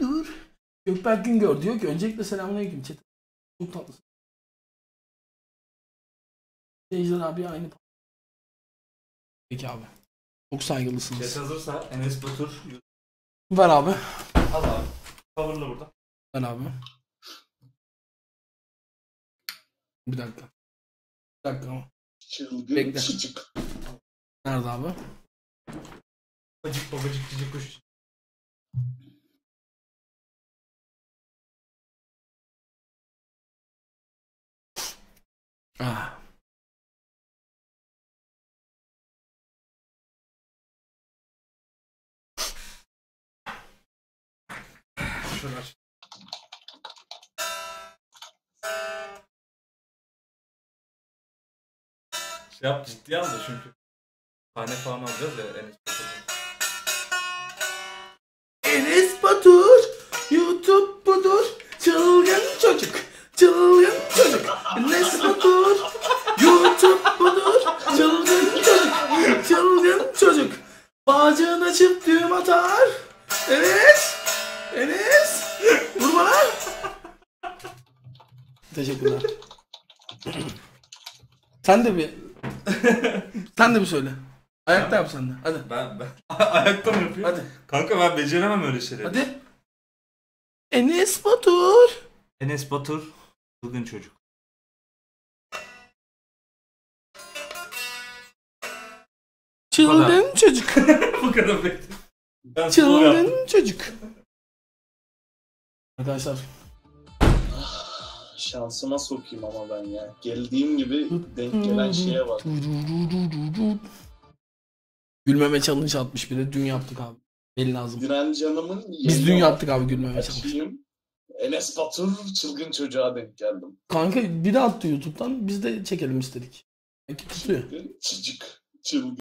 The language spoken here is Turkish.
budur. Gökberk Güngör diyor ki öncelikle selamünaleyküm chat. Çok tatlısın. Seyirciler abi aynı. Peki abi. Çok saygılısınız. Chat hazırsa Enes Batur. Ver abi. Al abi. Cover'lı burada. Ver abi. Bir dakika. Bir dakika. Çılgın Bekle. Nerede abi? Bacık babacık cici kuş. Ah. Şey yap ciddiye al çünkü. Tane falan alacağız ya Enes Batur'dan. Bağcığını açıp düğüm atar. Enes, Enes, vurma lan. Teşekkürler. sen de bir, sen de bir söyle. Ayakta yap sen de. Hadi. Ben, ben ayakta mı yapıyorum? Hadi. Kanka ben beceremem öyle şeyleri. Hadi. Enes Batur. Enes Batur, çılgın çocuk. Çılgın çocuk. Bu kadar yaptım. Çılgın çocuk. Arkadaşlar Şansıma sokayım ama ben ya. Geldiğim gibi denk gelen şeye bak. Gülmeme challenge atmış bir de dün yaptık abi. Elin lazım. Direnç Hanım'ın Biz dün yaptık abi gülmeme challenge. Enes Batur çılgın çocuğa denk geldim. Kanka bir de attı YouTube'dan biz de çekelim istedik. Belki tutuyor. Çocuk. Çılgın